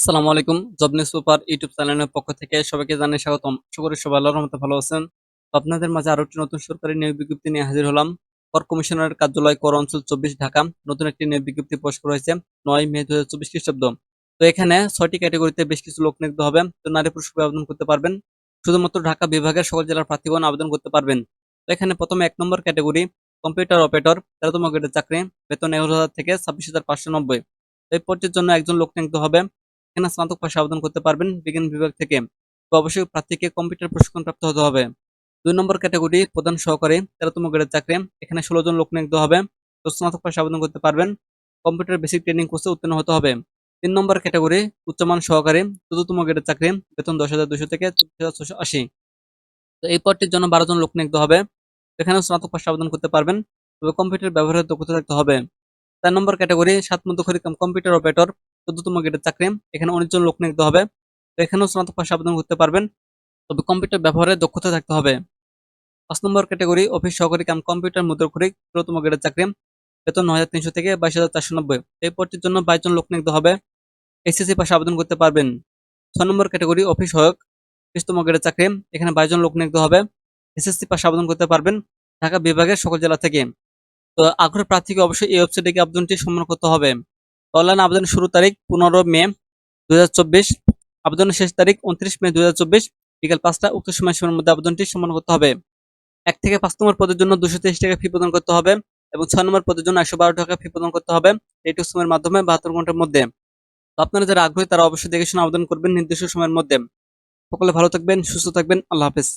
আসসালামু আলাইকুম job news paper YouTube চ্যানেলের পক্ষ থেকে সবাইকে জানাই স্বাগতম। করি সবাই আল্লাহর রহমতে ভালো আছেন। আপনাদের মাঝে আরও একটি নতুন সরকারি নিয়োগ বিজ্ঞপ্তি নিয়ে হাজির হলাম। কর কমিশনারের কার্যালয় কর অঞ্চল চব্বিশ ঢাকা নতুন একটি নিয়োগ বিজ্ঞপ্তি প্রকাশ করা হয়েছে নয় মে দু হাজার চব্বিশ খ্রিস্টাব্দ। তো এখানে ছয়টি ক্যাটাগরিতে বেশ কিছু লোক নিয়োগ হবে। তো নারী পুরুষ আবেদন করতে পারবেন। শুধুমাত্র ঢাকা বিভাগের সকল জেলার প্রার্থীগণ আবেদন করতে পারবেন। তো এখানে প্রথমে এক নম্বর ক্যাটাগরি কম্পিউটার অপারেটর, তেরোতম গ্রেডের চাকরি, বেতন এগারো হাজার থেকে ছাব্বিশ হাজার পাঁচশো নব্বই। এই পদটির জন্য একজন লোক নিয়োগ হবে। এখানে স্নাতক পাশে আবেদন করতে পারবেন বিজ্ঞান বিভাগ থেকে। অবশ্যই প্রার্থীকে কম্পিউটার প্রশিক্ষণ প্রাপ্ত হতে হবে। দুই নম্বর ক্যাটাগরি প্রধান সহকারী, তেরোতম গ্রেডের চাকরি। এখানে ষোলো জন লোক নিয়োগ হবে। তো স্নাতক পাশে আবেদন করতে পারবেন। কম্পিউটার বেসিক ট্রেনিং কোর্সে উত্তীর্ণ হতে হবে। তিন নম্বর ক্যাটাগরি উচ্চমান সহকারী চতুর্থম গ্রেডের চাকরি, বেতন দশ হাজার দুশো থেকে হাজার ছশো আশি। তো এই পদটির জন্য বারো জন লোক নিয়োগ হবে। এখানে স্নাতক পাশে আবেদন করতে পারবেন। তবে কম্পিউটার ব্যবহারের দক্ষতা রাখতে হবে। চার নম্বর ক্যাটাগরি সাত মধ্যখরী কম্পিউটার অপারেটর। চোদ্দতম গ্রেডের চাকরি, এখানে অনেকজন লোক নিয়োগ হবে। তো এখানেও স্নাতক পাশে আবেদন করতে পারবেন। তবে কম্পিউটার ব্যবহারে দক্ষতা থাকতে হবে। পাঁচ নম্বর ক্যাটাগরি অফিস সহকারী কাম কম্পিউটার মুদ্রক্ষরী ষোলতম গ্রেডের চাকরি। বেতন নয় হাজার তিনশো থেকে বাইশ হাজার চারশো নব্বই। এই পদটির জন্য বাইশ জন লোক নিয়োগ হবে। এসএসসি পাশে আবেদন করতে পারবেন। ছয় নম্বর ক্যাটাগরি অফিস সহায়ক বিশতম গ্রেডের চাকরি। এখানে বাইশ জন লোক নিয়োগ হবে। এসএসসি পাশে আবেদন করতে পারবেন। ঢাকা বিভাগের সকল জেলা থেকে। তো আগ্রহ প্রার্থীকে অবশ্যই এই ওয়েবসাইটে গিয়ে আবেদনটি সম্মান করতে হবে। অনলাইন আবেদনের শুরু তারিখ পনেরো মে দু হাজার চব্বিশ। আবেদনের শেষ তারিখ উনত্রিশ মে দুই বিকাল পাঁচটা উক্ত সময়সীমার মধ্যে আবেদনটি সম্মান করতে হবে। এক থেকে পাঁচ নম্বর পদের জন্য দুশো তেইশ টাকা ফি প্রদান করতে হবে এবং ছয় নম্বর পদের জন্য একশো বারো টাকা ফি প্রদান করতে হবে এইটুক সময়ের মাধ্যমে বাহাত্তর ঘণ্টার মধ্যে। তো আপনারা যারা আগ্রহী তারা অবশ্যই দেখে শুনে আবেদন করবেন নির্দিষ্ট সময়ের মধ্যে। সকলে ভালো থাকবেন, সুস্থ থাকবেন, আল্লাহ হাফেজ।